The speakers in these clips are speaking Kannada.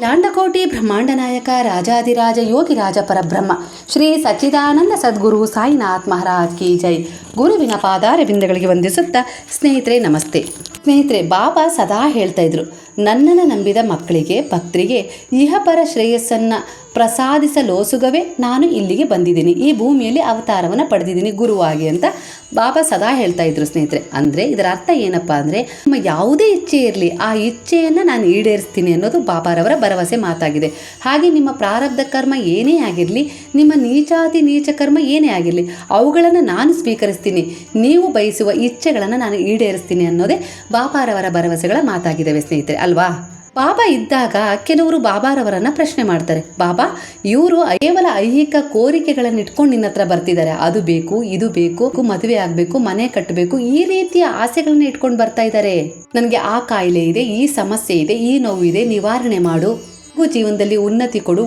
ಲಾಂಡಕೋಟಿ ಬ್ರಹ್ಮಾಂಡ ನಾಯಕ ರಾಜಾದಿರಾಜ ಯೋಗಿರಾಜ ಪರಬ್ರಹ್ಮ, ಶ್ರೀ ಸಚ್ಚಿದಾನಂದ ಸದ್ಗುರು ಸಾಯಿನಾಥ್ ಮಹಾರಾಜ್ ಕಿ ಜೈ. ಗುರುವಿನ ಪಾದಾರವಿಂದಗಳಿಗೆ ವಂದಿಸುತ್ತಾ ಸ್ನೇಹಿತರೆ, ನಮಸ್ತೆ. ಸ್ನೇಹಿತರೆ, ಬಾಬಾ ಸದಾ ಹೇಳ್ತಾ ಇದ್ರು, ನನ್ನನ್ನು ನಂಬಿದ ಮಕ್ಕಳಿಗೆ, ಭಕ್ತರಿಗೆ, ಇಹಪರ ಶ್ರೇಯಸ್ಸನ್ನು ಪ್ರಸಾದಿಸಲೋಸುಗವೇ ನಾನು ಇಲ್ಲಿಗೆ ಬಂದಿದ್ದೀನಿ. ಈ ಭೂಮಿಯಲ್ಲಿ ಅವತಾರವನ್ನು ಪಡೆದಿದ್ದೀನಿ ಗುರುವಾಗಿ ಅಂತ ಬಾಬಾ ಸದಾ ಹೇಳ್ತಾ ಇದ್ರು ಸ್ನೇಹಿತರೆ. ಅಂದರೆ ಇದರ ಅರ್ಥ ಏನಪ್ಪ ಅಂದರೆ ನಮ್ಮ ಯಾವುದೇ ಇಚ್ಛೆ ಇರಲಿ, ಆ ಇಚ್ಛೆಯನ್ನು ನಾನು ಈಡೇರಿಸ್ತೀನಿ ಅನ್ನೋದು ಬಾಬಾರವರ ಭರವಸೆ ಮಾತಾಗಿದೆ. ಹಾಗೆ ನಿಮ್ಮ ಪ್ರಾರಬ್ಧ ಕರ್ಮ ಏನೇ ಆಗಿರಲಿ, ನಿಮ್ಮ ನೀಚಾತಿ ನೀಚ ಕರ್ಮ ಏನೇ ಆಗಿರಲಿ, ಅವುಗಳನ್ನು ನಾನು ಸ್ವೀಕರಿಸ್ತೀನಿ, ನೀವು ಬಯಸುವ ಇಚ್ಛೆಗಳನ್ನು ನಾನು ಈಡೇರಿಸ್ತೀನಿ ಅನ್ನೋದೇ ಬಾಬಾರವರ ಭರವಸೆಗಳ ಮಾತಾಗಿದ್ದಾವೆ ಸ್ನೇಹಿತರೆ, ಅಲ್ವಾ? ಬಾಬಾ ಇದ್ದಾಗ ಕೆಲವರು ಬಾಬಾರವರನ್ನು ಪ್ರಶ್ನೆ ಮಾಡ್ತಾರೆ, ಬಾಬಾ, ಇವರು ಕೇವಲ ಐಹಿಕ ಕೋರಿಕೆಗಳನ್ನು ಇಟ್ಕೊಂಡು ನಿನ್ನ ಹತ್ರ ಬರ್ತಿದ್ದಾರೆ ಅದು ಬೇಕು, ಇದು ಬೇಕು, ಮದುವೆ ಆಗಬೇಕು, ಮನೆ ಕಟ್ಟಬೇಕು ಈ ರೀತಿಯ ಆಸೆಗಳನ್ನ ಇಟ್ಕೊಂಡು ಬರ್ತಾ ಇದ್ದಾರೆ ನನಗೆ ಆ ಕಾಯಿಲೆ ಇದೆ, ಈ ಸಮಸ್ಯೆ ಇದೆ, ಈ ನೋವು ಇದೆ, ನಿವಾರಣೆ ಮಾಡು. ಜೀವನದಲ್ಲಿ ಉನ್ನತಿ ಕೊಡು.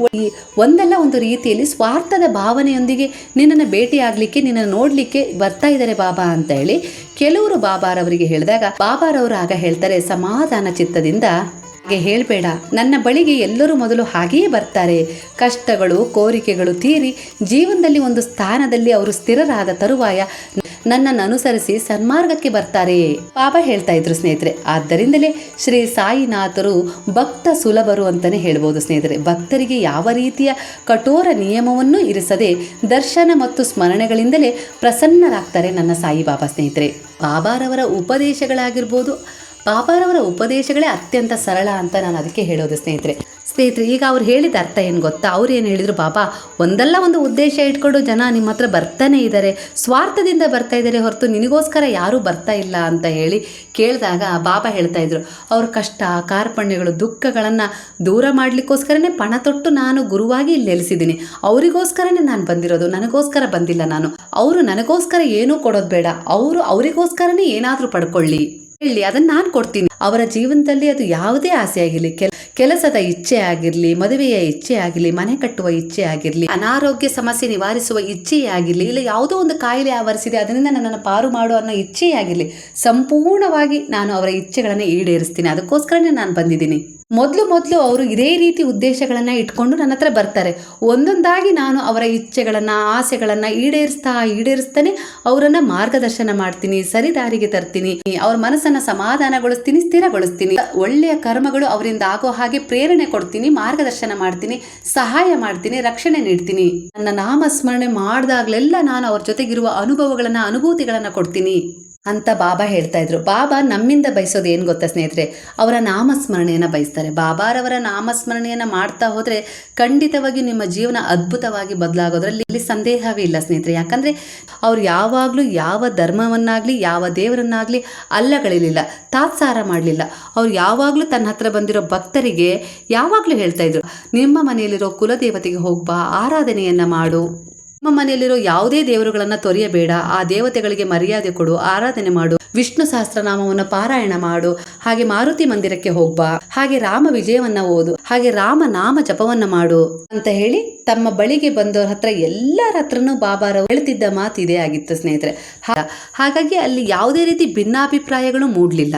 ಒಂದಲ್ಲ ಒಂದು ರೀತಿಯಲ್ಲಿ ಸ್ವಾರ್ಥದ ಭಾವನೆಯೊಂದಿಗೆ ನಿನ್ನನ್ನು ಭೇಟಿಯಾಗಲಿಕ್ಕೆ ನಿನ್ನನ್ನು ನೋಡಲಿಕ್ಕೆ ಬರ್ತಾ ಇದ್ದಾರೆ ಬಾಬಾ ಅಂತ ಹೇಳಿ, ಕೆಲವರು ಬಾಬಾರವರಿಗೆ ಹೇಳಿದಾಗ, ಬಾಬಾರವರು ಆಗ ಹೇಳ್ತಾರೆ, ಸಮಾಧಾನ ಚಿತ್ತದಿಂದ ಹಾಗೆ ಹೇಳಬೇಡ. ನನ್ನ ಬಳಿಗೆ ಎಲ್ಲರೂ ಮೊದಲು ಹಾಗೆಯೇ ಬರ್ತಾರೆ. ಕಷ್ಟಗಳು, ಕೋರಿಕೆಗಳು ತೀರಿ ಜೀವನದಲ್ಲಿ ಒಂದು ಸ್ಥಾನದಲ್ಲಿ ಅವರು ಸ್ಥಿರರಾದ ತರುವಾಯ ನನ್ನನ್ನು ಅನುಸರಿಸಿ ಸನ್ಮಾರ್ಗಕ್ಕೆ ಬರ್ತಾರೆ. ಬಾಬಾ ಹೇಳ್ತಾ ಇದ್ರು ಸ್ನೇಹಿತರೆ. ಆದ್ದರಿಂದಲೇ ಶ್ರೀ ಸಾಯಿನಾಥರು ಭಕ್ತ ಸುಲಭರು ಅಂತಾನೆ ಹೇಳ್ಬೋದು ಸ್ನೇಹಿತರೆ. ಭಕ್ತರಿಗೆ ಯಾವ ರೀತಿಯ ಕಠೋರ ನಿಯಮವನ್ನು ಇರಿಸದೆ ದರ್ಶನ ಮತ್ತು ಸ್ಮರಣೆಗಳಿಂದಲೇ ಪ್ರಸನ್ನರಾಗ್ತಾರೆ ನನ್ನ ಸಾಯಿಬಾಬಾ ಸ್ನೇಹಿತರೆ. ಬಾಬಾರವರ ಉಪದೇಶಗಳಾಗಿರ್ಬೋದು ಬಾಬಾರವರ ಉಪದೇಶಗಳೇ ಅತ್ಯಂತ ಸರಳ ಅಂತ ನಾನು ಅದಕ್ಕೆ ಹೇಳೋದು, ಸ್ನೇಹಿತರೆ. ಸ್ನೇಹಿತರೆ, ಈಗ ಅವ್ರು ಹೇಳಿದ ಅರ್ಥ ಏನು ಗೊತ್ತಾ? ಅವ್ರು ಏನು ಹೇಳಿದರು, ಬಾಬಾ, ಒಂದಲ್ಲ ಒಂದು ಉದ್ದೇಶ ಇಟ್ಕೊಂಡು ಜನ ನಿಮ್ಮ ಹತ್ರ ಬರ್ತಾನೆ ಇದ್ದಾರೆ ಸ್ವಾರ್ಥದಿಂದ ಬರ್ತಾ ಇದ್ದಾರೆ ಹೊರತು ನಿನಗೋಸ್ಕರ ಯಾರೂ ಬರ್ತಾ ಇಲ್ಲ ಅಂತ ಹೇಳಿ ಕೇಳಿದಾಗ ಬಾಬಾ ಹೇಳ್ತಾ ಇದ್ರು, ಅವ್ರ ಕಷ್ಟ, ಕಾರ್ಪಣ್ಯಗಳು, ದುಃಖಗಳನ್ನು ದೂರ ಮಾಡಲಿಕ್ಕೋಸ್ಕರನೇ ಪಣ ತೊಟ್ಟು ನಾನು ಗುರುವಾಗಿ ಇಲ್ಲಿ ನೆಲೆಸಿದ್ದೀನಿ. ಅವರಿಗೋಸ್ಕರನೇ ನಾನು ಬಂದಿರೋದು, ನನಗೋಸ್ಕರ ಬಂದಿಲ್ಲ ನಾನು. ಅವರು ನನಗೋಸ್ಕರ ಏನೂ ಕೊಡೋದು ಬೇಡ. ಅವರು ಅವರಿಗೋಸ್ಕರನೇ ಏನಾದರೂ ಪಡ್ಕೊಳ್ಳಿ. ಹೇಳಿ ಅದನ್ನ ನಾನು ಕೊಡ್ತೀನಿ. ಅವರ ಜೀವನದಲ್ಲಿ ಅದು ಯಾವುದೇ ಆಸೆ ಆಗಿರಲಿ, ಕೆಲ, ಕೆಲಸದ ಇಚ್ಛೆ ಆಗಿರಲಿ, ಮದುವೆಯ ಇಚ್ಛೆ ಆಗಿರಲಿ, ಮನೆ ಕಟ್ಟುವ ಇಚ್ಛೆ ಆಗಿರಲಿ, ಅನಾರೋಗ್ಯ ಸಮಸ್ಯೆ ನಿವಾರಿಸುವ ಇಚ್ಛೆಯೇ ಆಗಿರಲಿ, ಇಲ್ಲ ಯಾವುದೋ ಒಂದು ಕಾಯಿಲೆ ಆವರಿಸಿದೆ, ಅದರಿಂದ ನನ್ನನ್ನು ಪಾರು ಮಾಡುವ ಅನ್ನೋ ಇಚ್ಛೆಯೇ ಆಗಿರಲಿ, ಸಂಪೂರ್ಣವಾಗಿ ನಾನು ಅವರ ಇಚ್ಛೆಗಳನ್ನು ಈಡೇರಿಸ್ತೀನಿ. ಅದಕ್ಕೋಸ್ಕರನೇ ನಾನು ಬಂದಿದ್ದೀನಿ. ಮೊದಲು ಮೊದಲು ಅವರು ಇದೇ ರೀತಿ ಉದ್ದೇಶಗಳನ್ನು ಇಟ್ಕೊಂಡು ನನ್ನ ಹತ್ರ ಬರ್ತಾರೆ. ಒಂದೊಂದಾಗಿ ನಾನು ಅವರ ಇಚ್ಛೆಗಳನ್ನು, ಆಸೆಗಳನ್ನು ಈಡೇರಿಸ್ತಾ ಈಡೇರಿಸ್ತಾನೆ ಅವರನ್ನು ಮಾರ್ಗದರ್ಶನ ಮಾಡ್ತೀನಿ ಸರಿದಾರಿಗೆ ತರ್ತೀನಿ, ಅವ್ರ ಮನಸ್ಸನ್ನು ಸಮಾಧಾನಗೊಳಿಸ್ತೀನಿ, ಸ್ಥಿರಗೊಳಿಸ್ತೀನಿ. ಒಳ್ಳೆಯ ಕರ್ಮಗಳು ಅವರಿಂದ ಆಗೋ ಹಾಗೆ ಪ್ರೇರಣೆ ಕೊಡ್ತೀನಿ, ಮಾರ್ಗದರ್ಶನ ಮಾಡ್ತೀನಿ, ಸಹಾಯ ಮಾಡ್ತೀನಿ, ರಕ್ಷಣೆ ನೀಡ್ತೀನಿ. ನನ್ನ ನಾಮಸ್ಮರಣೆ ಮಾಡಿದಾಗಲೆಲ್ಲ ನಾನು ಅವ್ರ ಜೊತೆಗಿರುವ ಅನುಭವಗಳನ್ನು, ಅನುಭೂತಿಗಳನ್ನು ಕೊಡ್ತೀನಿ. ಅಂತ ಬಾಬಾ ಹೇಳ್ತಾ ಇದ್ರು. ಬಾಬಾ ನಮ್ಮಿಂದ ಬಯಸೋದು ಏನು ಗೊತ್ತಾ ಸ್ನೇಹಿತರೆ? ಅವರ ನಾಮಸ್ಮರಣೆಯನ್ನು ಬಯಸ್ತಾರೆ. ಬಾಬಾರವರ ನಾಮಸ್ಮರಣೆಯನ್ನು ಮಾಡ್ತಾ ಹೋದರೆ ಖಂಡಿತವಾಗಿ ನಿಮ್ಮ ಜೀವನ ಅದ್ಭುತವಾಗಿ ಬದಲಾಗೋದ್ರಲ್ಲಿ ಇಲ್ಲಿ ಸಂದೇಹವೇ ಇಲ್ಲ ಸ್ನೇಹಿತರೆ. ಯಾಕಂದರೆ ಅವ್ರು ಯಾವಾಗಲೂ ಯಾವ ಧರ್ಮವನ್ನಾಗಲಿ, ಯಾವ ದೇವರನ್ನಾಗಲಿ ಅಲ್ಲಗಳಿಲಿಲ್ಲ, ತಾತ್ಸಾರ ಮಾಡಲಿಲ್ಲ. ಅವ್ರು ಯಾವಾಗಲೂ ತನ್ನ ಹತ್ರ ಬಂದಿರೋ ಭಕ್ತರಿಗೆ ಯಾವಾಗಲೂ ಹೇಳ್ತಾ ಇದ್ರು, ನಿಮ್ಮ ಮನೆಯಲ್ಲಿರೋ ಕುಲದೇವತೆಗೆ ಹೋಗ್ಬಾ ಆರಾಧನೆಯನ್ನು ಮಾಡು. ನಿಮ್ಮ ಮನೆಯಲ್ಲಿರೋ ಯಾವುದೇ ದೇವರುಗಳನ್ನು ತೊರೆಯಬೇಡ. ಆ ದೇವತೆಗಳಿಗೆ ಮರ್ಯಾದೆ ಕೊಡು, ಆರಾಧನೆ ಮಾಡು, ವಿಷ್ಣು ಸಹಸ್ರನಾಮವನ್ನು ಪಾರಾಯಣ ಮಾಡು. ಹಾಗೆ ಮಾರುತಿ ಮಂದಿರಕ್ಕೆ ಹೋಗ್ಬಾ. ಹಾಗೆ ರಾಮ ವಿಜಯವನ್ನ ಓದು. ಹಾಗೆ ರಾಮ ನಾಮ ಜಪವನ್ನ ಮಾಡು. ಅಂತ ಹೇಳಿ ತಮ್ಮ ಬಳಿಗೆ ಬಂದವ್ರ ಹತ್ರ ಎಲ್ಲರ ಹತ್ರನೂ ಬಾಬಾರ ಹೇಳ್ತಿದ್ದ ಮಾತು ಇದೇ ಆಗಿತ್ತು ಸ್ನೇಹಿತರೆ. ಹಾಗಾಗಿ ಅಲ್ಲಿ ಯಾವುದೇ ರೀತಿ ಭಿನ್ನಾಭಿಪ್ರಾಯಗಳು ಮೂಡಲಿಲ್ಲ.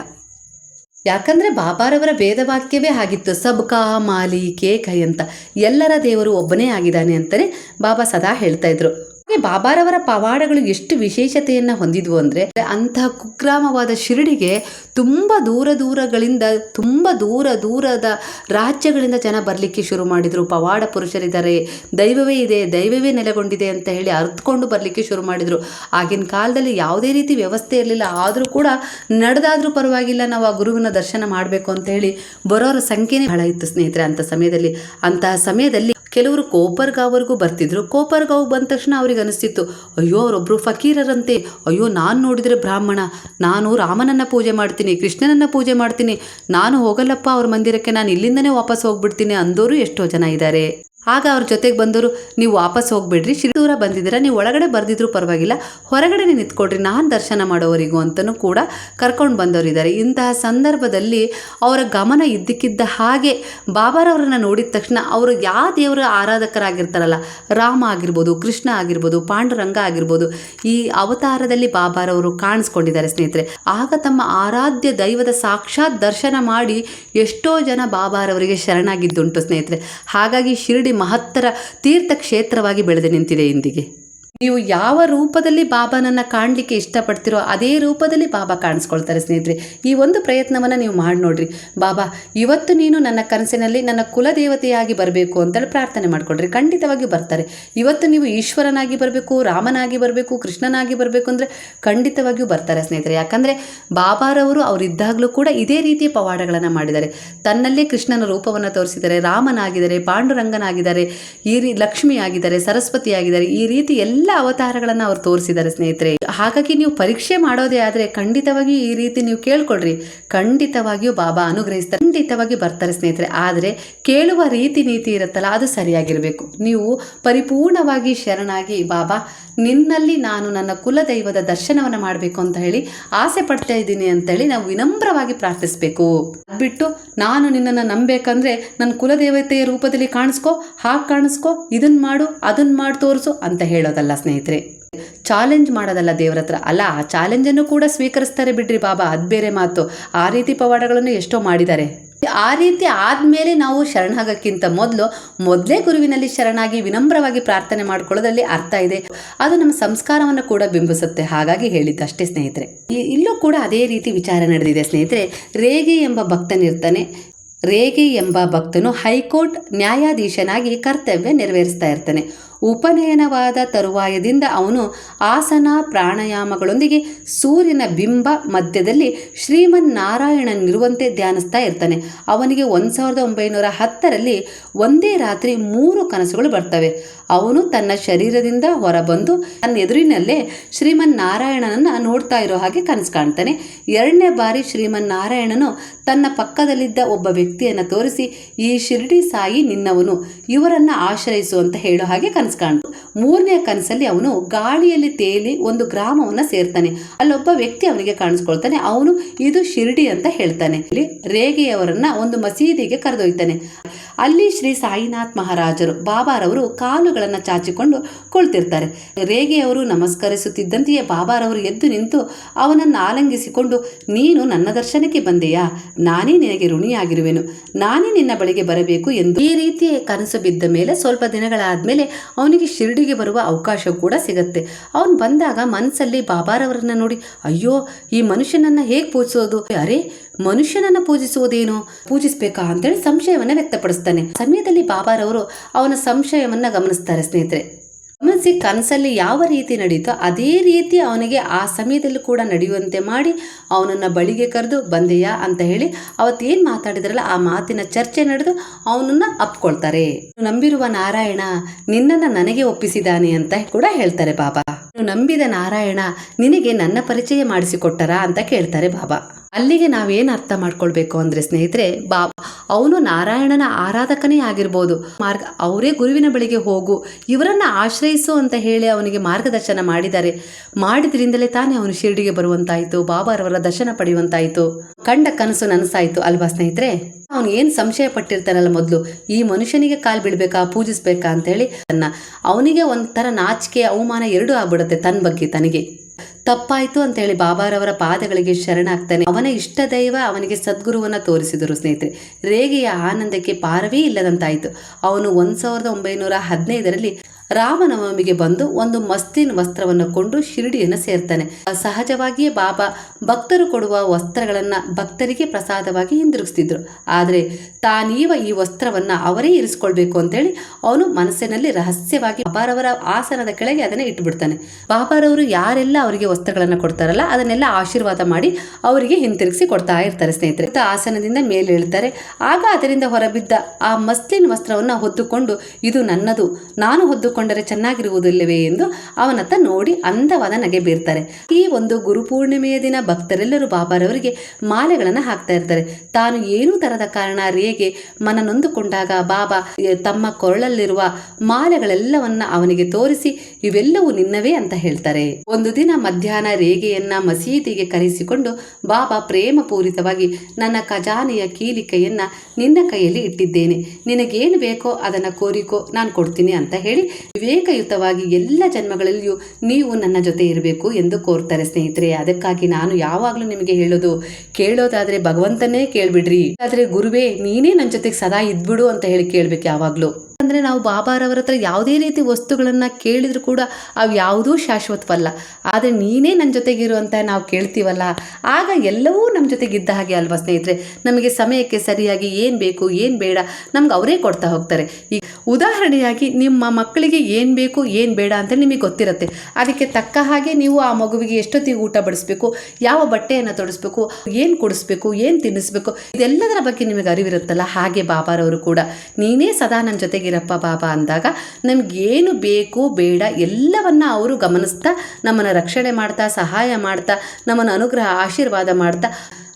ಯಾಕಂದ್ರೆ ಬಾಬಾರವರ ವೇದವಾಕ್ಯವೇ ಆಗಿತ್ತು ಸಬ್ಕಾ ಮಾಲಿ ಕೇ ಕೈ ಅಂತ. ಎಲ್ಲರ ದೇವರು ಒಬ್ಬನೇ ಆಗಿದ್ದಾನೆ ಅಂತಲೇ ಬಾಬಾ ಸದಾ ಹೇಳ್ತಾ ಇದ್ರು. ಬಾಬಾರವರ ಪವಾಡಗಳು ಎಷ್ಟು ವಿಶೇಷತೆಯನ್ನು ಹೊಂದಿದ್ವು ಅಂದರೆ ಅಂತಹ ಕುಗ್ರಾಮವಾದ ಶಿರಡಿಗೆ ತುಂಬ ದೂರ ದೂರಗಳಿಂದ, ತುಂಬ ದೂರ ದೂರದ ರಾಜ್ಯಗಳಿಂದ ಜನ ಬರಲಿಕ್ಕೆ ಶುರು ಮಾಡಿದರು. ಪವಾಡ ಪುರುಷರಿದ್ದಾರೆ, ದೈವವೇ ಇದೆ, ದೈವವೇ ನೆಲೆಗೊಂಡಿದೆ ಅಂತ ಹೇಳಿ ಅರ್ಥಕೊಂಡು ಬರಲಿಕ್ಕೆ ಶುರು ಮಾಡಿದರು. ಆಗಿನ ಕಾಲದಲ್ಲಿ ಯಾವುದೇ ರೀತಿ ವ್ಯವಸ್ಥೆ ಇರಲಿಲ್ಲ, ಆದರೂ ಕೂಡ ನಡೆದಾದ್ರೂ ಪರವಾಗಿಲ್ಲ, ನಾವು ಆ ಗುರುವಿನ ದರ್ಶನ ಮಾಡಬೇಕು ಅಂತ ಹೇಳಿ ಬರೋರ ಸಂಖ್ಯೆನೇ ಬಹಳ ಇತ್ತು ಸ್ನೇಹಿತರೆ ಅಂಥ ಸಮಯದಲ್ಲಿ. ಅಂತಹ ಸಮಯದಲ್ಲಿ ಕೆಲವರು ಕೋಪರ್ಗಾವ್ವರೆಗೂ ಬರ್ತಿದ್ರು. ಕೋಪರ್ಗಾವ್ ಬಂದ ತಕ್ಷಣ ಅವ್ರಿಗೆ ಅನಿಸ್ತಿತ್ತು, ಅಯ್ಯೋ ಅವರೊಬ್ಬರು ಫಕೀರರಂತೆ. ಅಯ್ಯೋ, ನಾನು ನೋಡಿದರೆ ಬ್ರಾಹ್ಮಣ. ನಾನು ರಾಮನನ್ನು ಪೂಜೆ ಮಾಡ್ತೀನಿ, ಕೃಷ್ಣನನ್ನು ಪೂಜೆ ಮಾಡ್ತೀನಿ. ನಾನು ಹೋಗಲ್ಲಪ್ಪ, ಅವ್ರ ಮಂದಿರಕ್ಕೆ. ನಾನು ಇಲ್ಲಿಂದನೇ ವಾಪಸ್ ಹೋಗ್ಬಿಡ್ತೀನಿ ಅಂದೋರು ಎಷ್ಟೋ ಜನ ಇದ್ದಾರೆ. ಆಗ ಅವ್ರ ಜೊತೆಗೆ ಬಂದವರು ನೀವು ವಾಪಸ್ ಹೋಗ್ಬೇಡ್ರಿ ಶಿರಿ ದೂರ ಬಂದಿದ್ದೀರಾ, ನೀವು ಒಳಗಡೆ ಬರ್ದಿದ್ರು ಪರವಾಗಿಲ್ಲ, ಹೊರಗಡೆ ನಿಂತ್ಕೊಡ್ರಿ ನಾನು ದರ್ಶನ ಮಾಡೋವರಿಗೂ ಅಂತಲೂ ಕೂಡ ಕರ್ಕೊಂಡು ಬಂದವರಿದ್ದಾರೆ. ಇಂತಹ ಸಂದರ್ಭದಲ್ಲಿ ಅವರ ಗಮನ ಇದ್ದಕ್ಕಿದ್ದ ಹಾಗೆ ಬಾಬಾರವರನ್ನು ನೋಡಿದ ತಕ್ಷಣ ಅವರು ಯಾವ ದೇವರ ಆರಾಧಕರಾಗಿರ್ತಾರಲ್ಲ, ರಾಮ ಆಗಿರ್ಬೋದು, ಕೃಷ್ಣ ಆಗಿರ್ಬೋದು, ಪಾಂಡುರಂಗ ಆಗಿರ್ಬೋದು, ಈ ಅವತಾರದಲ್ಲಿ ಬಾಬಾರವರು ಕಾಣಿಸ್ಕೊಂಡಿದ್ದಾರೆ ಸ್ನೇಹಿತರೆ. ಆಗ ತಮ್ಮ ಆರಾಧ್ಯ ದೈವದ ಸಾಕ್ಷಾತ್ ದರ್ಶನ ಮಾಡಿ ಎಷ್ಟೋ ಜನ ಬಾಬಾರವರಿಗೆ ಶರಣಾಗಿದ್ದುಂಟು ಸ್ನೇಹಿತರೆ. ಹಾಗಾಗಿ ಶಿರಡಿ ಮಹತ್ತರ ತೀರ್ಥಕ್ಷೇತ್ರವಾಗಿ ಬೆಳೆದು ನಿಂತಿದೆ ಇಂದಿಗೆ. ನೀವು ಯಾವ ರೂಪದಲ್ಲಿ ಬಾಬಾನನ್ನು ಕಾಣಲಿಕ್ಕೆ ಇಷ್ಟಪಡ್ತೀರೋ ಅದೇ ರೂಪದಲ್ಲಿ ಬಾಬಾ ಕಾಣಿಸ್ಕೊಳ್ತಾರೆ ಸ್ನೇಹಿತರೆ. ಈ ಒಂದು ಪ್ರಯತ್ನವನ್ನು ನೀವು ಮಾಡಿ ನೋಡ್ರಿ. ಬಾಬಾ, ಇವತ್ತು ನೀನು ನನ್ನ ಕನಸಿನಲ್ಲಿ ನನ್ನ ಕುಲದೇವತೆಯಾಗಿ ಬರಬೇಕು ಅಂತೇಳಿ ಪ್ರಾರ್ಥನೆ ಮಾಡ್ಕೊಡ್ರಿ. ಖಂಡಿತವಾಗಿ ಬರ್ತಾರೆ. ಇವತ್ತು ನೀವು ಈಶ್ವರನಾಗಿ ಬರಬೇಕು, ರಾಮನಾಗಿ ಬರಬೇಕು, ಕೃಷ್ಣನಾಗಿ ಬರಬೇಕು ಅಂದರೆ ಖಂಡಿತವಾಗಿಯೂ ಬರ್ತಾರೆ ಸ್ನೇಹಿತರೆ. ಯಾಕಂದರೆ ಬಾಬಾರವರು ಅವರಿದ್ದಾಗಲೂ ಕೂಡ ಇದೇ ರೀತಿಯ ಪವಾಡಗಳನ್ನು ಮಾಡಿದ್ದಾರೆ. ತನ್ನಲ್ಲೇ ಕೃಷ್ಣನ ರೂಪವನ್ನು ತೋರಿಸಿದ್ದಾರೆ, ರಾಮನಾಗಿದ್ದಾರೆ, ಪಾಂಡುರಂಗನಾಗಿದ್ದಾರೆ, ಈ ರೀ ಲಕ್ಷ್ಮಿ ಆಗಿದ್ದಾರೆ ಸರಸ್ವತಿ ಆಗಿದ್ದಾರೆ ಈ ರೀತಿ ಎಲ್ಲ ಅವತಾರಗಳನ್ನು ಅವ್ರು ತೋರಿಸಿದ್ದಾರೆ ಸ್ನೇಹಿತರೆ. ಹಾಗಾಗಿ ನೀವು ಪರೀಕ್ಷೆ ಮಾಡೋದೇ ಆದ್ರೆ ಖಂಡಿತವಾಗಿ ಈ ರೀತಿ ನೀವು ಕೇಳ್ಕೊಳ್ರಿ. ಖಂಡಿತವಾಗಿಯೂ ಬಾಬಾ ಅನುಗ್ರಹಿಸ್ತಾರೆ. ಖಂಡಿತವಾಗಿ ಬರ್ತಾರೆ ಸ್ನೇಹಿತರೆ. ಆದ್ರೆ ಕೇಳುವ ರೀತಿ ನೀತಿ ಇರುತ್ತಲ್ಲ, ಅದು ಸರಿಯಾಗಿರಬೇಕು. ನೀವು ಪರಿಪೂರ್ಣವಾಗಿ ಶರಣಾಗಿ ಬಾಬಾ, ನಿನ್ನಲ್ಲಿ ನಾನು ನನ್ನ ಕುಲದೈವದ ದರ್ಶನವನ್ನ ಮಾಡಬೇಕು ಅಂತ ಹೇಳಿ ಆಸೆ ಪಡ್ತಾ ಇದ್ದೀನಿ ಅಂತೇಳಿ ನಾವು ವಿನಮ್ರವಾಗಿ ಪ್ರಾರ್ಥಿಸಬೇಕು. ಬಿಟ್ಟು ನಾನು ನಿನ್ನನ್ನು ನಂಬೇಕಂದ್ರೆ ನನ್ನ ಕುಲದೇವತೆಯ ರೂಪದಲ್ಲಿ ಕಾಣಿಸ್ಕೋ, ಹಾಗೆ ಕಾಣಿಸ್ಕೋ ಇದನ್ನ ಮಾಡು ಅದನ್ನ ಮಾಡಿ, ತೋರಿಸು ಅಂತ ಹೇಳೋದಲ್ಲ ಸ್ನೇಹಿತರೆ ಚಾಲೆಂಜ್ ಮಾಡೋದಲ್ಲ ದೇವ್ರ ಹತ್ರ. ಅಲ್ಲ, ಆ ಚಾಲೆಂಜನ್ನು ಕೂಡ ಸ್ವೀಕರಿಸ್ತಾರೆ ಬಿಡ್ರಿ ಬಾಬಾ, ಅದು ಬೇರೆ ಮಾತು. ಆ ರೀತಿ ಪವಾಡಗಳನ್ನು ಎಷ್ಟೋ ಮಾಡಿದ್ದಾರೆ. ಆ ರೀತಿ ಆದಮೇಲೆ ನಾವು ಶರಣಾಗಕ್ಕಿಂತ ಮೊದಲು ಮೊದಲೇ ಗುರುವಿನಲ್ಲಿ ಶರಣಾಗಿ ವಿನಮ್ರವಾಗಿ ಪ್ರಾರ್ಥನೆ ಮಾಡ್ಕೊಳ್ಳೋದ್ರಲ್ಲಿ ಅರ್ಥ ಇದೆ. ಅದು ನಮ್ಮ ಸಂಸ್ಕಾರವನ್ನು ಕೂಡ ಬಿಂಬಿಸುತ್ತೆ. ಹಾಗಾಗಿ ಹೇಳಿದ್ದಷ್ಟೇ ಸ್ನೇಹಿತರೆ. ಇಲ್ಲೂ ಕೂಡ ಅದೇ ರೀತಿ ವಿಚಾರ ನಡೆದಿದೆ ಸ್ನೇಹಿತರೆ. ರೇಗೆ ಎಂಬ ಭಕ್ತನಿರ್ತಾನೆ ರೇಗೆ ಎಂಬ ಭಕ್ತನು ಹೈಕೋರ್ಟ್ ನ್ಯಾಯಾಧೀಶನಾಗಿ ಕರ್ತವ್ಯ ನೆರವೇರಿಸ್ತಾ ಇರ್ತಾನೆ. ಉಪನಯನವಾದ ತರುವಾಯದಿಂದ ಅವನು ಆಸನ ಪ್ರಾಣಾಯಾಮಗಳೊಂದಿಗೆ ಸೂರ್ಯನ ಬಿಂಬ ಮಧ್ಯದಲ್ಲಿ ಶ್ರೀಮನ್ನಾರಾಯಣನಿರುವಂತೆ ಧ್ಯಾನಿಸ್ತಾ ಇರ್ತಾನೆ. ಅವನಿಗೆ ಒಂದು ಸಾವಿರದ ಒಂಬೈನೂರ ಹತ್ತರಲ್ಲಿ ಒಂದೇ ರಾತ್ರಿ ಮೂರು ಕನಸುಗಳು ಬರ್ತವೆ. ಅವನು ತನ್ನ ಶರೀರದಿಂದ ಹೊರಬಂದು ತನ್ನ ಎದುರಿನಲ್ಲೇ ಶ್ರೀಮನ್ನಾರಾಯಣನನ್ನು ನೋಡ್ತಾ ಇರೋ ಹಾಗೆ ಕನಸು ಕಾಣ್ತಾನೆ. ಎರಡನೇ ಬಾರಿ ಶ್ರೀಮನ್ನಾರಾಯಣನು ತನ್ನ ಪಕ್ಕದಲ್ಲಿದ್ದ ಒಬ್ಬ ವ್ಯಕ್ತಿಯನ್ನು ತೋರಿಸಿ, ಈ ಶಿರ್ಡಿ ಸಾಯಿ ನಿನ್ನವನು, ಇವರನ್ನು ಆಶ್ರಯಿಸು ಅಂತ ಹೇಳೋ ಹಾಗೆ ಕನಸು ಕಾಣ್ತು ಮೂರನೇ ಕನಸಲ್ಲಿ ಅವನು ಗಾಳಿಯಲ್ಲಿ ತೇಲಿ ಒಂದು ಗ್ರಾಮವನ್ನು ಸೇರ್ತಾನೆ. ಅಲ್ಲೊಬ್ಬ ವ್ಯಕ್ತಿ ಅವನಿಗೆ ಕಾಣಿಸ್ಕೊಳ್ತಾನೆ. ಅವನು, ಇದು ಶಿರ್ಡಿ ಅಂತ ಹೇಳ್ತಾನೆ. ಇಲ್ಲಿ ರೇಗೆಯವರನ್ನ ಒಂದು ಮಸೀದಿಗೆ ಕರೆದೊಯ್ತಾನೆ. ಅಲ್ಲಿ ಶ್ರೀ ಸಾಯಿನಾಥ್ ಮಹಾರಾಜರು, ಬಾಬಾರವರು ಕಾಲುಗಳನ್ನು ಚಾಚಿಕೊಂಡು ಕುಳಿತಿರ್ತಾರೆ. ರೇಗೆಯವರು ನಮಸ್ಕರಿಸುತ್ತಿದ್ದಂತೆಯೇ ಬಾಬಾರವರು ಎದ್ದು ನಿಂತು ಅವನನ್ನು ಆಲಂಗಿಸಿಕೊಂಡು, ನೀನು ನನ್ನ ದರ್ಶನಕ್ಕೆ ಬಂದೆಯಾ? ನಾನೇ ನಿನಗೆ ಋಣಿಯಾಗಿರುವೆನು. ನಾನೇ ನಿನ್ನ ಬಳಿಗೆ ಬರಬೇಕು ಎಂದು ಈ ರೀತಿ ಕನಸು ಬಿದ್ದ ಮೇಲೆ ಸ್ವಲ್ಪ ದಿನಗಳಾದ್ಮೇಲೆ ಅವನಿಗೆ ಶಿರ್ಡಿಗೆ ಬರುವ ಅವಕಾಶ ಕೂಡ ಸಿಗತ್ತೆ. ಅವನು ಬಂದಾಗ ಮನಸ್ಸಲ್ಲಿ ಬಾಬಾರವರನ್ನ ನೋಡಿ, ಅಯ್ಯೋ, ಈ ಮನುಷ್ಯನನ್ನ ಹೇಗೆ ಪೂಜಿಸೋದು? ಅರೆ, ಮನುಷ್ಯನನ್ನ ಪೂಜಿಸುವುದೇನು? ಪೂಜಿಸಬೇಕಾ? ಅಂತೇಳಿ ಸಂಶಯವನ್ನ ವ್ಯಕ್ತಪಡಿಸ್ತಾನೆ. ಸಮಯದಲ್ಲಿ ಬಾಬಾರವರು ಅವನ ಸಂಶಯವನ್ನ ಗಮನಿಸ್ತಾರೆ ಸ್ನೇಹಿತರೆ. ಗಮನಿಸಿ ಕನಸಲ್ಲಿ ಯಾವ ರೀತಿ ನಡೀತೋ ಅದೇ ರೀತಿ ಅವನಿಗೆ ಆ ಸಮಯದಲ್ಲಿ ಕೂಡ ನಡೆಯುವಂತೆ ಮಾಡಿ ಅವನನ್ನ ಬಳಿಗೆ ಕರೆದು, ಬಂದೆಯಾ ಅಂತ ಹೇಳಿ ಅವತ್ತೇನು ಮಾತಾಡಿದ್ರಲ್ಲ ಆ ಮಾತಿನ ಚರ್ಚೆ ನಡೆದು ಅವನನ್ನು ಅಪ್ಕೊಳ್ತಾರೆ. ನಂಬಿರುವ ನಾರಾಯಣ ನಿನ್ನನ್ನು ನನಗೆ ಒಪ್ಪಿಸಿದಾನೆ ಅಂತ ಕೂಡ ಹೇಳ್ತಾರೆ ಬಾಬಾ. ನಂಬಿದ ನಾರಾಯಣ ನಿನಗೆ ನನ್ನ ಪರಿಚಯ ಮಾಡಿಸಿಕೊಟ್ಟರಾ ಅಂತ ಕೇಳ್ತಾರೆ ಬಾಬಾ. ಅಲ್ಲಿಗೆ ನಾವೇನು ಅರ್ಥ ಮಾಡ್ಕೊಳ್ಬೇಕು ಅಂದರೆ ಸ್ನೇಹಿತರೆ ಬಾ ಅವನು ನಾರಾಯಣನ ಆರಾಧಕನೇ ಆಗಿರ್ಬೋದು. ಮಾರ್ಗ, ಅವರೇ ಗುರುವಿನ ಬಳಿಗೆ ಹೋಗು, ಇವರನ್ನು ಆಶ್ರಯಿಸು ಅಂತ ಹೇಳಿ ಅವನಿಗೆ ಮಾರ್ಗದರ್ಶನ ಮಾಡಿದ್ದಾರೆ ಮಾಡಿದ್ರಿಂದಲೇ ತಾನೇ ಅವನು ಶಿರ್ಡಿಗೆ ಬರುವಂತಾಯಿತು ಬಾಬಾರವರ ದರ್ಶನ ಪಡೆಯುವಂತಾಯಿತು. ಕಂಡ ಕನಸು ನನಸಾಯಿತು ಅಲ್ವಾ ಸ್ನೇಹಿತರೆ? ಅವನು ಏನು ಸಂಶಯ ಪಟ್ಟಿರ್ತಾನಲ್ಲ ಮೊದಲು, ಈ ಮನುಷ್ಯನಿಗೆ ಕಾಲು ಬೀಳ್ಬೇಕಾ, ಪೂಜಿಸ್ಬೇಕಾ ಅಂತೇಳಿ ತನ್ನ, ಅವನಿಗೆ ಒಂಥರ ನಾಚಿಕೆ, ಅವಮಾನ ಎರಡೂ ಆಗ್ಬಿಡುತ್ತೆ ತನ್ನ ಬಗ್ಗೆ, ತನಗೆ. ತಪ್ಪಾಯ್ತು ಅಂತೇಳಿ ಬಾಬಾರವರ ಪಾದಗಳಿಗೆ ಶರಣಾಗ್ತಾನೆ. ಅವನ ಇಷ್ಟ ದೈವ, ಅವನಿಗೆ ಸದ್ಗುರುವನ್ನ ತೋರಿಸಿದರು ಸ್ನೇಹಿತರೆ. ರೇಗೆಯ ಆನಂದಕ್ಕೆ ಪಾರವೇ ಇಲ್ಲದಂತಾಯಿತು. ಅವನು ಒಂದ್ ಸಾವಿರದ ಒಂಬೈನೂರ ಹದಿನೈದರಲ್ಲಿ ರಾಮನವಮಿಗೆ ಬಂದು ಒಂದು ಮಸ್ತಿನ್ ವಸ್ತ್ರವನ್ನು ಕೊಂಡು ಶಿರಡಿಯನ್ನು ಸೇರ್ತಾನೆ. ಸಹಜವಾಗಿಯೇ ಬಾಬಾ ಭಕ್ತರು ಕೊಡುವ ವಸ್ತ್ರಗಳನ್ನ ಭಕ್ತರಿಗೆ ಪ್ರಸಾದವಾಗಿ ಹಿಂದಿರುಗಿಸ್ತಿದ್ರು. ಆದರೆ ತಾನೀವ ಈ ವಸ್ತ್ರವನ್ನ ಅವರೇ ಇರಿಸ್ಕೊಳ್ಬೇಕು ಅಂತೇಳಿ ಅವನು ಮನಸ್ಸಿನಲ್ಲಿ ರಹಸ್ಯವಾಗಿ ಬಾಬಾರವರ ಆಸನದ ಕೆಳಗೆ ಅದನ್ನ ಇಟ್ಬಿಡ್ತಾನೆ. ಬಾಬಾರವರು ಯಾರೆಲ್ಲ ಅವರಿಗೆ ವಸ್ತ್ರಗಳನ್ನು ಕೊಡ್ತಾರಲ್ಲ, ಅದನ್ನೆಲ್ಲ ಆಶೀರ್ವಾದ ಮಾಡಿ ಅವರಿಗೆ ಹಿಂತಿರುಗಿಸಿ ಕೊಡ್ತಾ ಇರ್ತಾರೆ ಸ್ನೇಹಿತರೆ. ಆಸನದಿಂದ ಮೇಲೆ ಇಳ್ತಾರೆ. ಆಗ ಅದರಿಂದ ಹೊರಬಿದ್ದ ಆ ಮಸ್ಲಿನ್ ವಸ್ತ್ರವನ್ನ ಹೊದ್ದುಕೊಂಡು, ಇದು ನನ್ನದು, ನಾನು ಹೊದ್ದುಕೊಂಡರೆ ಚೆನ್ನಾಗಿರುವುದಿಲ್ಲವೇ? ಎಂದು ಅವನತ್ತ ನೋಡಿ ಅಂದವಾದ ನಗೆ ಬೀರ್ತಾರೆ. ಈ ಒಂದು ಗುರುಪೂರ್ಣಿಮೆಯ ದಿನ ಭಕ್ತರೆಲ್ಲರೂ ಬಾಬಾರವರಿಗೆ ಮಾಲೆಗಳನ್ನು ಹಾಕ್ತಾ ಇರ್ತಾರೆ. ತಾನು ಏನೂ ತರದ ಕಾರಣ ರೇ ರೇಗೆ ಮನ ನೊಂದುಕೊಂಡಾಗ ಬಾಬಾ ತಮ್ಮ ಕೊರಳಲ್ಲಿರುವ ಮಾಲೆಗಳೆಲ್ಲವನ್ನ ಅವನಿಗೆ ತೋರಿಸಿ, ಇವೆಲ್ಲವೂ ನಿನ್ನವೇ ಅಂತ ಹೇಳ್ತಾರೆ. ಒಂದು ದಿನ ಮಧ್ಯಾಹ್ನ ರೇಗೆಯನ್ನ ಮಸೀದಿಗೆ ಕರೆಸಿಕೊಂಡು ಬಾಬಾ ಪ್ರೇಮಪೂರಿತವಾಗಿ, ನನ್ನ ಖಜಾನೆಯ ಕೀಲಿಕೆಯನ್ನ ನಿನ್ನ ಕೈಯಲ್ಲಿ ಇಟ್ಟಿದ್ದೇನೆ. ನಿನಗೇನು ಬೇಕೋ ಅದನ್ನ ಕೋರಿಕೋ, ನಾನು ಕೊಡ್ತೀನಿ ಅಂತ ಹೇಳಿ, ವಿವೇಕಯುತವಾಗಿ ಎಲ್ಲ ಜನ್ಮಗಳಲ್ಲಿಯೂ ನೀವು ನನ್ನ ಜೊತೆ ಇರಬೇಕು ಎಂದು ಕೋರ್ತಾರೆ ಸ್ನೇಹಿತರೆ. ಅದಕ್ಕಾಗಿ ನಾನು ಯಾವಾಗಲೂ ನಿಮಗೆ ಹೇಳೋದು, ಕೇಳೋದಾದ್ರೆ ಭಗವಂತನೇ ಕೇಳ್ಬಿಡ್ರಿ. ಆದ್ರೆ ಗುರುವೇ ನೀನೇ ನನ್ನ ಜೊತೆಗೆ ಸದಾ ಇದ್ಬಿಡು ಅಂತ ಹೇಳಿ ಕೇಳಬೇಕು ಯಾವಾಗ್ಲೂ. ಅಂದ್ರೆ ನಾವು ಬಾಬಾರವರ ಹತ್ರ ಯಾವುದೇ ರೀತಿ ವಸ್ತುಗಳನ್ನು ಕೇಳಿದರೂ ಕೂಡ ಅವು ಯಾವುದೂ ಶಾಶ್ವತವಲ್ಲ. ಆದರೆ ನೀನೇ ನನ್ನ ಜೊತೆಗಿರು ಅಂತ ನಾವು ಕೇಳ್ತೀವಲ್ಲ. ಆಗ ಎಲ್ಲವೂ ನಮ್ಮ ಜೊತೆಗಿದ್ದ ಹಾಗೆ ಅಲ್ವಾ ಸ್ನೇಹಿತರೆ? ನಮಗೆ ಸಮಯಕ್ಕೆ ಸರಿಯಾಗಿ ಏನು ಬೇಕು, ಏನು ಬೇಡ ನಮ್ಗೆ ಅವರೇ ಕೊಡ್ತಾ ಹೋಗ್ತಾರೆ. ಈ ಉದಾಹರಣೆಯಾಗಿ ನಿಮ್ಮ ಮಕ್ಕಳಿಗೆ ಏನು ಬೇಕು, ಏನು ಬೇಡ ಅಂತ ನಿಮಗೆ ಗೊತ್ತಿರುತ್ತೆ. ಅದಕ್ಕೆ ತಕ್ಕ ಹಾಗೆ ನೀವು ಆ ಮಗುವಿಗೆ ಎಷ್ಟೊತ್ತಿಗೆ ಊಟ ಬಡಿಸ್ಬೇಕು, ಯಾವ ಬಟ್ಟೆಯನ್ನು ತೊಡಿಸ್ಬೇಕು, ಏನು ಕೊಡಿಸ್ಬೇಕು, ಏನು ತಿನ್ನಿಸ್ಬೇಕು, ಇದೆಲ್ಲದರ ಬಗ್ಗೆ ನಿಮಗೆ ಅರಿವಿರುತ್ತಲ್ಲ? ಹಾಗೆ ಬಾಬಾರವರು ಕೂಡ. ನೀನೇ ಸದಾ ನನ್ನ ಜೊತೆಗಿರಪ್ಪ ಬಾಬಾ ಅಂದಾಗ ನಮಗೇನು ಬೇಕು ಬೇಡ ಎಲ್ಲವನ್ನು ಅವರು ಗಮನಿಸ್ತಾ ನಮ್ಮನ್ನು ರಕ್ಷಣೆ ಮಾಡ್ತಾ, ಸಹಾಯ ಮಾಡ್ತಾ, ನಮ್ಮನ್ನು ಅನುಗ್ರಹ, ಆಶೀರ್ವಾದ ಮಾಡ್ತಾ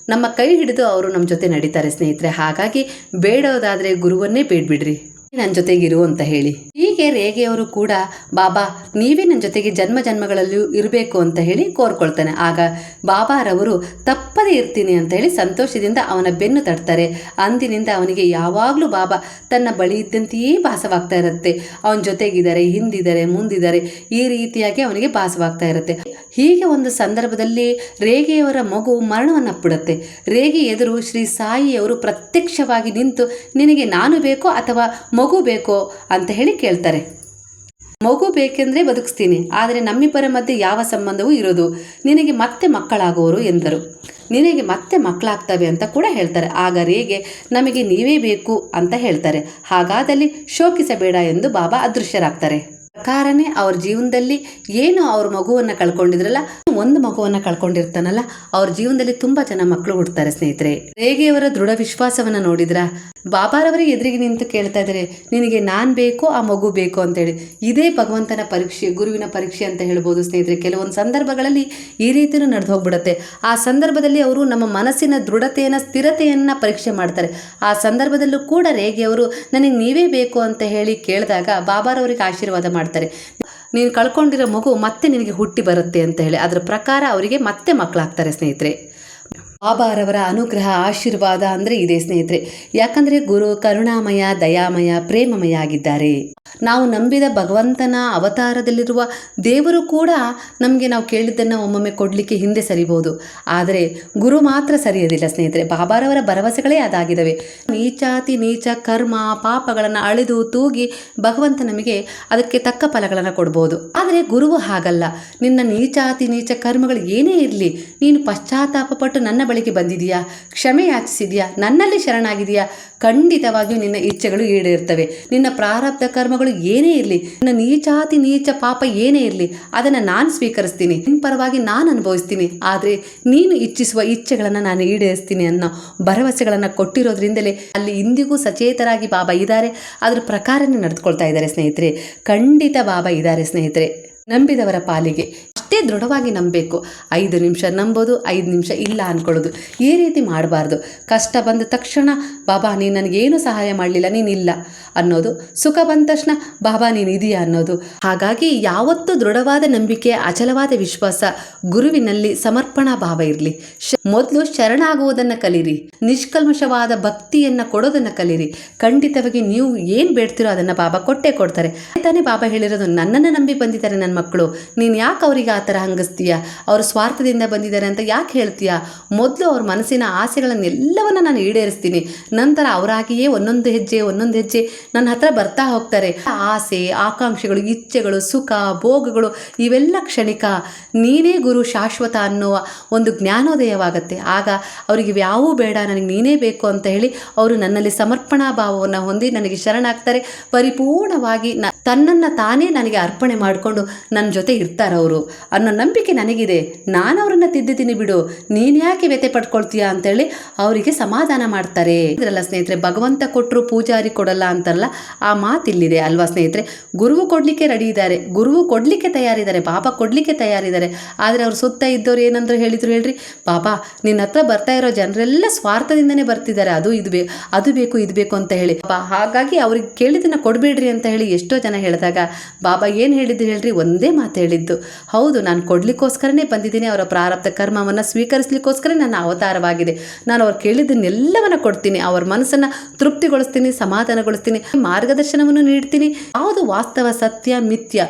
ನಮ್ಮ ಕೈ ಹಿಡಿದು ಅವರು ನಮ್ಮ ಜೊತೆ ನಡೀತಾರೆ ಸ್ನೇಹಿತರೆ. ಹಾಗಾಗಿ ಬೇಡೋದಾದರೆ ಗುರುವನ್ನೇ ಬೇಡ್ಬಿಡ್ರಿ. ನನ್ನ ಜೊತೆಗಿರು ಅಂತ ಹೇಳಿ. ಹೀಗೆ ರೇಗೆಯವರು ಕೂಡ, ಬಾಬಾ, ನೀವೇ ನನ್ನ ಜೊತೆಗೆ ಜನ್ಮ ಜನ್ಮಗಳಲ್ಲೂ ಇರಬೇಕು ಅಂತ ಹೇಳಿ ಕೋರ್ಕೊಳ್ತಾನೆ. ಆಗ ಬಾಬಾರವರು, ತಪ್ಪದೇ ಇರ್ತೀನಿ ಅಂತ ಹೇಳಿ ಸಂತೋಷದಿಂದ ಅವನ ಬೆನ್ನು ತಡ್ತಾರೆ ಅಂದಿನಿಂದ ಅವನಿಗೆ ಯಾವಾಗಲೂ ಬಾಬಾ ತನ್ನ ಬಳಿ ಇದ್ದಂತೆಯೇ ಭಾಸವಾಗ್ತಾ ಇರುತ್ತೆ. ಅವನ ಜೊತೆಗಿದ್ದಾರೆ, ಹಿಂದಿದ್ದಾರೆ, ಮುಂದಿದ್ದಾರೆ, ಈ ರೀತಿಯಾಗಿ ಅವನಿಗೆ ಭಾಸವಾಗ್ತಾ ಇರುತ್ತೆ. ಹೀಗೆ ಒಂದು ಸಂದರ್ಭದಲ್ಲಿ ರೇಗೆಯವರ ಮಗು ಮರಣವನ್ನಪ್ಪಿಡುತ್ತೆ. ರೇಗೆ ಎದುರು ಶ್ರೀ ಸಾಯಿಯವರು ಪ್ರತ್ಯಕ್ಷವಾಗಿ ನಿಂತು, ನಿನಗೆ ನಾನು ಬೇಕೋ ಅಥವಾ ಮಗು ಬೇಕೋ? ಅಂತ ಹೇಳಿ ಕೇಳ್ತಾರೆ. ಮಗು ಬೇಕೆಂದರೆ ಬದುಕಿಸ್ತೀನಿ, ಆದರೆ ನಮ್ಮಿಬ್ಬರ ಮಧ್ಯೆ ಯಾವ ಸಂಬಂಧವೂ ಇರೋದು? ನಿನಗೆ ಮತ್ತೆ ಮಕ್ಕಳಾಗುವರು? ಎಂದರು. ನಿನಗೆ ಮತ್ತೆ ಮಕ್ಕಳಾಗ್ತವೆ ಅಂತ ಕೂಡ ಹೇಳ್ತಾರೆ. ಆಗ ರೇಗೆ, ನಮಗೆ ನೀವೇ ಬೇಕು ಅಂತ ಹೇಳ್ತಾರೆ. ಹಾಗಾದಲ್ಲಿ ಶೋಕಿಸಬೇಡ ಎಂದು ಬಾಬಾ ಅದೃಶ್ಯರಾಗ್ತಾರೆ. ಪ್ರಕಾರನೇ ಅವ್ರ ಜೀವನದಲ್ಲಿ ಏನು ಅವ್ರ ಮಗುವನ್ನ ಕಳ್ಕೊಂಡಿದ್ರಲ್ಲ, ಒಂದು ಮಗುವನ್ನ ಕಳ್ಕೊಂಡಿರ್ತಾನಲ್ಲ, ಅವ್ರ ಜೀವನದಲ್ಲಿ ತುಂಬಾ ಜನ ಮಕ್ಕಳು ಹುಡ್ತಾರೆ ಸ್ನೇಹಿತರೆ. ರೇಗೆಯವರ ದೃಢ ವಿಶ್ವಾಸವನ್ನ ನೋಡಿದ್ರ? ಬಾಬಾರವರಿಗೆ ಎದುರಿಗೆ ನಿಂತು ಕೇಳ್ತಾ ಇದ್ದಾರೆ, ನಿನಗೆ ನಾನ್ ಬೇಕು ಆ ಮಗು ಬೇಕು ಅಂತೇಳಿ. ಇದೇ ಭಗವಂತನ ಪರೀಕ್ಷೆ, ಗುರುವಿನ ಪರೀಕ್ಷೆ ಅಂತ ಹೇಳ್ಬೋದು ಸ್ನೇಹಿತರೆ. ಕೆಲವೊಂದು ಸಂದರ್ಭಗಳಲ್ಲಿ ಈ ರೀತಿಯೂ ನಡೆದು ಹೋಗ್ಬಿಡುತ್ತೆ ಆ ಸಂದರ್ಭದಲ್ಲಿ ಅವರು ನಮ್ಮ ಮನಸ್ಸಿನ ದೃಢತೆಯನ್ನ, ಸ್ಥಿರತೆಯನ್ನ ಪರೀಕ್ಷೆ ಮಾಡ್ತಾರೆ. ಆ ಸಂದರ್ಭದಲ್ಲೂ ಕೂಡ ರೇಗೆಯವರು, ನನಗೆ ನೀವೇ ಬೇಕು ಅಂತ ಹೇಳಿ ಕೇಳಿದಾಗ ಬಾಬಾರವರಿಗೆ ಆಶೀರ್ವಾದ ಮಾಡ್ತಾರೆ. ನೀನು ಕಳ್ಕೊಂಡಿರೋ ಮಗು ಮತ್ತೆ ನಿನಗೆ ಹುಟ್ಟಿ ಬರುತ್ತೆ ಅಂತ ಹೇಳಿ. ಅದರ ಪ್ರಕಾರ ಅವರಿಗೆ ಮತ್ತೆ ಮಕ್ಕಳಾಗ್ತಾರೆ ಸ್ನೇಹಿತರೆ. ಬಾಬಾರವರ ಅನುಗ್ರಹ, ಆಶೀರ್ವಾದ ಅಂದರೆ ಇದೆ ಸ್ನೇಹಿತರೆ. ಯಾಕಂದರೆ ಗುರು ಕರುಣಾಮಯ, ದಯಾಮಯ, ಪ್ರೇಮಮಯ ಆಗಿದ್ದಾರೆ. ನಾವು ನಂಬಿದ ಭಗವಂತನ ಅವತಾರದಲ್ಲಿರುವ ದೇವರು ಕೂಡ ನಮಗೆ ನಾವು ಕೇಳಿದ್ದನ್ನು ಒಮ್ಮೊಮ್ಮೆ ಕೊಡಲಿಕ್ಕೆ ಹಿಂದೆ ಸರಿಬೋದು. ಆದರೆ ಗುರು ಮಾತ್ರ ಸರಿಯೋದಿಲ್ಲ ಸ್ನೇಹಿತರೆ, ಬಾಬಾರವರ ಭರವಸೆಗಳೇ ಅದಾಗಿದ್ದಾವೆ ನೀಚಾತಿ ನೀಚ ಕರ್ಮ ಪಾಪಗಳನ್ನು ಅಳೆದು ತೂಗಿ ಭಗವಂತ ನಮಗೆ ಅದಕ್ಕೆ ತಕ್ಕ ಫಲಗಳನ್ನು ಕೊಡ್ಬೋದು. ಆದರೆ ಗುರುವು ಹಾಗಲ್ಲ. ನಿನ್ನ ನೀಚಾತಿ ನೀಚ ಕರ್ಮಗಳು ಏನೇ ಇರಲಿ, ನೀನು ಪಶ್ಚಾತ್ತಾಪಪಟ್ಟು ನನ್ನ ಬಳಿಗೆ ಬಂದಿದೆಯಾ? ಕ್ಷಮೆ ಯಾಚಿಸಿದೆಯಾ? ನನ್ನಲ್ಲಿ ಶರಣಾಗಿದೆಯಾ? ಖಂಡಿತವಾಗಿಯೂ ನಿನ್ನ ಇಚ್ಛೆಗಳು ಈಡೇರ್ತವೆ. ನಿನ್ನ ಪ್ರಾರಬ್ಧ ಕರ್ಮಗಳು ಏನೇ ಇರಲಿ, ನನ್ನ ನೀಚಾತಿ ನೀಚ ಪಾಪ ಏನೇ ಇರಲಿ, ಅದನ್ನು ನಾನು ಸ್ವೀಕರಿಸ್ತೀನಿ. ನಿನ್ನ ಪರವಾಗಿ ನಾನು ಅನುಭವಿಸ್ತೀನಿ. ಆದರೆ ನೀನು ಇಚ್ಛಿಸುವ ಇಚ್ಛೆಗಳನ್ನು ನಾನು ಈಡೇರಿಸ್ತೀನಿ ಅನ್ನೋ ಭರವಸೆಗಳನ್ನು ಕೊಟ್ಟಿರೋದ್ರಿಂದಲೇ ಅಲ್ಲಿ ಇಂದಿಗೂ ಸಚೇತರಾಗಿ ಬಾಬಾ ಇದ್ದಾರೆ ಅದ್ರ ಪ್ರಕಾರನೇ ನಡೆದುಕೊಳ್ತಾ ಇದ್ದಾರೆ ಸ್ನೇಹಿತರೆ. ಖಂಡಿತ ಬಾಬಾ ಇದ್ದಾರೆ ಸ್ನೇಹಿತರೆ. ನಂಬಿದವರ ಪಾಲಿಗೆ. ಅಷ್ಟೇ ದೃಢವಾಗಿ ನಂಬಬೇಕು. ಐದು ನಿಮಿಷ ನಂಬೋದು, ಐದು ನಿಮಿಷ ಇಲ್ಲ ಅಂದ್ಕೊಳ್ಳೋದು ಈ ರೀತಿ ಮಾಡಬಾರ್ದು. ಕಷ್ಟ ಬಂದ ತಕ್ಷಣ, ಬಾಬಾ, ನೀನು ನನಗೇನು ಸಹಾಯ ಮಾಡಲಿಲ್ಲ? ನೀನು ಇಲ್ಲ ಅನ್ನೋದು ಸುಖ ಬಂದ ತಕ್ಷಣ, ಬಾಬಾ, ನೀನು ಇದೆಯಾ? ಅನ್ನೋದು. ಹಾಗಾಗಿ ಯಾವತ್ತೂ ದೃಢವಾದ ನಂಬಿಕೆ, ಅಚಲವಾದ ವಿಶ್ವಾಸ, ಗುರುವಿನಲ್ಲಿ ಸಮರ್ಪಣಾ ಭಾವ ಇರಲಿ. ಮೊದಲು ಶರಣಾಗುವುದನ್ನು ಕಲೀರಿ. ನಿಷ್ಕಲ್ಮಶವಾದ ಭಕ್ತಿಯನ್ನು ಕೊಡೋದನ್ನು ಕಲಿರಿ. ಖಂಡಿತವಾಗಿ ನೀವು ಏನು ಬೇಡ್ತಿರೋ ಅದನ್ನು ಬಾಬಾ ಕೊಟ್ಟೇ ಕೊಡ್ತಾರೆ. ತಾನೇ ಬಾಬಾ ಹೇಳಿರೋದು ನನ್ನನ್ನು ನಂಬಿ ಬಂದಿದ್ದಾರೆ ನನ್ನ ಮಕ್ಕಳು ನೀನು ಯಾಕೆ ಅವರಿಗೆ ಆ ಥರ ಹಂಗಿಸ್ತೀಯ? ಅವರು ಸ್ವಾರ್ಥದಿಂದ ಬಂದಿದ್ದಾರೆ ಅಂತ ಯಾಕೆ ಹೇಳ್ತೀಯಾ? ಮೊದಲು ಅವ್ರ ಮನಸ್ಸಿನ ಆಸೆಗಳನ್ನೆಲ್ಲವನ್ನ ನಾನು ಈಡೇರಿಸ್ತೀನಿ. ನಂತರ ಅವರಾಗಿಯೇ ಒಂದೊಂದು ಹೆಜ್ಜೆ ಒಂದೊಂದು ಹೆಜ್ಜೆ ನನ್ನ ಹತ್ರ ಬರ್ತಾ ಹೋಗ್ತಾರೆ. ಆಸೆ, ಆಕಾಂಕ್ಷೆಗಳು, ಇಚ್ಛೆಗಳು, ಸುಖ, ಭೋಗಗಳು ಇವೆಲ್ಲ ಕ್ಷಣಿಕ. ನೀನೇ ಗುರು ಶಾಶ್ವತ ಅನ್ನುವ ಒಂದು ಜ್ಞಾನೋದಯವಾಗುತ್ತೆ. ಆಗ ಅವರಿಗೆ ಯಾವೂ ಬೇಡ, ನನಗೆ ನೀನೇ ಬೇಕು ಅಂತ ಹೇಳಿ ಅವರು ನನ್ನಲ್ಲಿ ಸಮರ್ಪಣಾ ಭಾವವನ್ನು ಹೊಂದಿ ನನಗೆ ಶರಣಾಗ್ತಾರೆ. ಪರಿಪೂರ್ಣವಾಗಿ ನ ತನ್ನನ್ನು ತಾನೇ ನನಗೆ ಅರ್ಪಣೆ ಮಾಡಿಕೊಂಡು ನನ್ನ ಜೊತೆ ಇರ್ತಾರೆ ಅವರು. ಅನ್ನೋ ನಂಬಿಕೆ ನನಗಿದೆ. ನಾನು ಅವರನ್ನು ತಿದ್ದಿದ್ದೀನಿ ಬಿಡು. ನೀನು ಯಾಕೆ ವ್ಯತೆ ಪಡ್ಕೊಳ್ತೀಯಾ ಅಂತೇಳಿ ಅವರಿಗೆ ಸಮಾಧಾನ ಮಾಡ್ತಾರೆ. ಇದ್ರಲ್ಲ ಸ್ನೇಹಿತರೆ, ಭಗವಂತ ಕೊಟ್ಟರು ಪೂಜಾರಿ ಕೊಡಲ್ಲ ಅಂತಾರಲ್ಲ ಅಂತಾರಲ್ಲ ಆ ಮಾತು ಇಲ್ಲಿದೆ ಅಲ್ವಾ ಸ್ನೇಹಿತರೆ? ಗುರುವು ಕೊಡಲಿಕ್ಕೆ ರೆಡಿ ಇದ್ದಾರೆ. ಗುರುವು ಕೊಡಲಿಕ್ಕೆ ತಯಾರಿದ್ದಾರೆ ಬಾಬಾ ಕೊಡಲಿಕ್ಕೆ ತಯಾರಿದ್ದಾರೆ. ಆದರೆ ಅವ್ರ ಸುತ್ತ ಇದ್ದವ್ರು ಏನಂದ್ರೆ ಹೇಳಿದ್ರು ಹೇಳ್ರಿ. ಬಾಬಾ ನಿನ್ನ ಹತ್ರ ಬರ್ತಾ ಇರೋ ಜನರೆಲ್ಲ ಸ್ವಾರ್ಥದಿಂದನೇ ಬರ್ತಿದ್ದಾರೆ. ಅದು ಇದು ಬೇ, ಅದು ಬೇಕು, ಇದು ಬೇಕು ಅಂತ ಹೇಳಿ. ಪಾಪ, ಹಾಗಾಗಿ ಅವ್ರಿಗೆ ಕೇಳಿದ್ದನ್ನ ಕೊಡಬೇಡ್ರಿ ಅಂತ ಹೇಳಿ ಎಷ್ಟೋ ಜನ ಹೇಳಿದಾಗ, ಬಾಬಾ, ಏನು ಹೇಳಿದ್ದು ಹೇಳ್ರಿ? ಒಂದೇ ಮಾತು ಹೇಳಿದ್ದು. ಹೌದು, ನಾನು ಕೊಡ್ಲಿಕ್ಕೋಸ್ಕರನೇ ಬಂದಿದ್ದೀನಿ. ಅವರ ಪ್ರಾರಬ್ಧ ಕರ್ಮವನ್ನು ಸ್ವೀಕರಿಸಲಿಕ್ಕೋಸ್ಕರ ನನ್ನ ಅವತಾರವಾಗಿದೆ. ನಾನು ಅವ್ರು ಕೇಳಿದ್ದನ್ನೆಲ್ಲವನ್ನ ಕೊಡ್ತೀನಿ. ಅವ್ರ ಮನಸ್ಸನ್ನು ತೃಪ್ತಿಗೊಳಿಸ್ತೀನಿ, ಸಮಾಧಾನಗೊಳಿಸ್ತೀನಿ. ಮಾರ್ಗದರ್ಶನವನ್ನು ನೀಡ್ತೀನಿ. ಯಾವುದು ವಾಸ್ತವ, ಸತ್ಯ, ಮಿಥ್ಯ?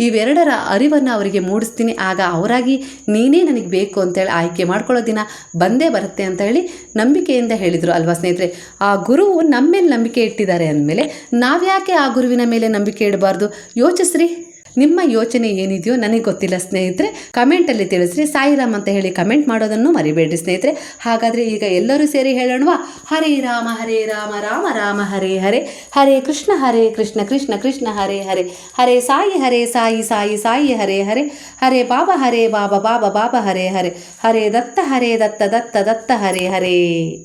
ಇವೆರಡರ ಅರಿವನ್ನು ಅವರಿಗೆ ಮೂಡಿಸ್ತೀನಿ. ಆಗ ಅವರಾಗಿ ನೀನೇ ನನಗೆ ಬೇಕು ಅಂತೇಳಿ ಆಯ್ಕೆ ಮಾಡ್ಕೊಳ್ಳೋ ದಿನ ಬಂದೇ ಬರುತ್ತೆ ಅಂತ ಹೇಳಿ ನಂಬಿಕೆಯಿಂದ ಹೇಳಿದರು ಅಲ್ವಾ ಸ್ನೇಹಿತರೆ? ಆ ಗುರುವು ನಮ್ಮ ಮೇಲೆ ನಂಬಿಕೆ ಇಟ್ಟಿದ್ದಾರೆ ಅಂದಮೇಲೆ ನಾವ್ಯಾಕೆ ಆ ಗುರುವಿನ ಮೇಲೆ ನಂಬಿಕೆ ಇಡಬಾರ್ದು? ಯೋಚಿಸ್ರಿ. ನಿಮ್ಮ ಯೋಚನೆ ಏನಿದೆಯೋ ನನಗೆ ಗೊತ್ತಿಲ್ಲ ಸ್ನೇಹಿತರೆ ಕಮೆಂಟಲ್ಲಿ ತಿಳಿಸ್ರಿ. ಸಾಯಿರಾಮ್ ಅಂತ ಹೇಳಿ ಕಮೆಂಟ್ ಮಾಡೋದನ್ನು ಮರಿಬೇಡ್ರಿ ಸ್ನೇಹಿತರೆ. ಹಾಗಾದರೆ ಈಗ ಎಲ್ಲರೂ ಸೇರಿ ಹೇಳೋಣವಾ? ಹರೇ ರಾಮ ಹರೇ ರಾಮ ರಾಮ ರಾಮ, ಹರೇ ಹರೇ. ಹರೇ ಕೃಷ್ಣ ಹರೇ ಕೃಷ್ಣ ಕೃಷ್ಣ ಕೃಷ್ಣ, ಹರೇ ಹರೇ. ಹರೇ ಸಾಯಿ ಹರೇ ಸಾಯಿ ಸಾಯಿ ಸಾಯಿ, ಹರೇ ಹರೇ. ಹರೇ ಬಾಬಾ ಹರೇ ಬಾಬಾ ಬಾಬಾ ಬಾಬಾ, ಹರೇ ಹರೇ. ಹರೇ ದತ್ತ ಹರೇ ದತ್ತ ದತ್ತ ದತ್ತ, ಹರೇ ಹರೇ.